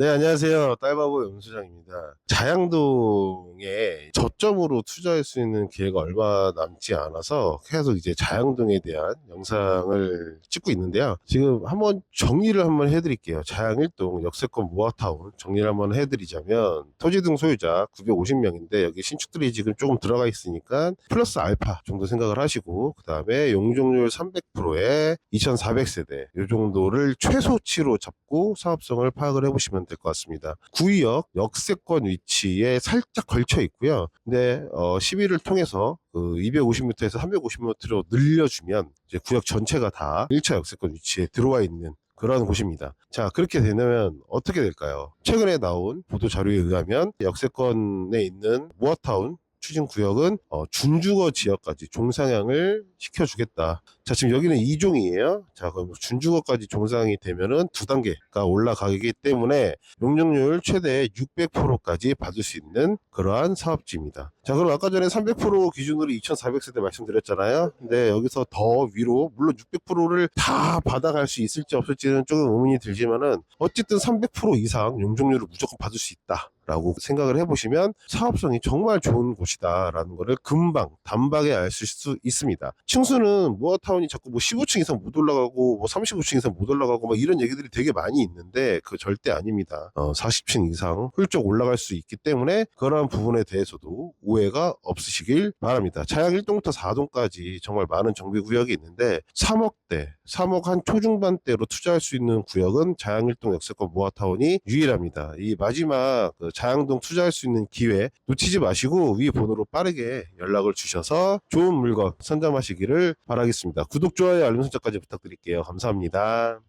네, 안녕하세요. 딸바보 연수장입니다. 자양동에 저점으로 투자할 수 있는 기회가 얼마 남지 않아서 계속 이제 자양동에 대한 영상을 찍고 있는데요. 지금 한번 정리를 한번 해드릴게요. 자양일동 역세권 모아타운 정리를 한번 해드리자면 토지 등 소유자 950명인데 여기 신축들이 지금 조금 들어가 있으니까 플러스 알파 정도 생각을 하시고 그 다음에 용적률 300%에 2400세대 이 정도를 최소치로 잡고 사업성을 파악을 해보시면 될 것 같습니다. 구의역 역세권 위치에 살짝 걸쳐 있고요. 근데 어, 시비를 통해서 그 250m에서 350m로 늘려주면 이제 구역 전체가 다 1차 역세권 위치에 들어와 있는 그런 곳입니다. 자, 그렇게 되면 어떻게 될까요? 최근에 나온 보도 자료에 의하면 역세권에 있는 모아타운 추진 구역은 어, 준주거 지역까지 종상향을 시켜주겠다. 자, 지금 여기는 2종이에요. 자, 그럼 준주거까지 종상이 되면은 두 단계가 올라가기 때문에 용적률 최대 600%까지 받을 수 있는 그러한 사업지입니다. 자, 그럼 아까 전에 300% 기준으로 2,400세대 말씀드렸잖아요. 근데 여기서 더 위로, 물론 600%를 다 받아갈 수 있을지 없을지는 조금 의문이 들지만은 어쨌든 300% 이상 용적률을 무조건 받을 수 있다. 라고 생각을 해보시면 사업성이 정말 좋은 곳이다라는 거를 금방 단박에 알 수 있습니다. 층수는 모아타운 이 자꾸 뭐 15층 이상 못 올라가고 뭐 35층 이상 못 올라가고 막 이런 얘기들이 되게 많이 있는데 그 절대 아닙니다. 어, 40층 이상 훌쩍 올라갈 수 있기 때문에 그러한 부분에 대해서도 오해가 없으시길 바랍니다. 차양 1동부터 4동까지 정말 많은 정비 구역이 있는데 3억대, 3억 한 초중반대로 투자할 수 있는 구역은 자양 1동 역세권 모아타운이 유일합니다. 이 마지막 그 자양동 투자할 수 있는 기회 놓치지 마시고 위 번호로 빠르게 연락을 주셔서 좋은 물건 선점하시기를 바라겠습니다. 구독, 좋아요, 알림 설정까지 부탁드릴게요. 감사합니다.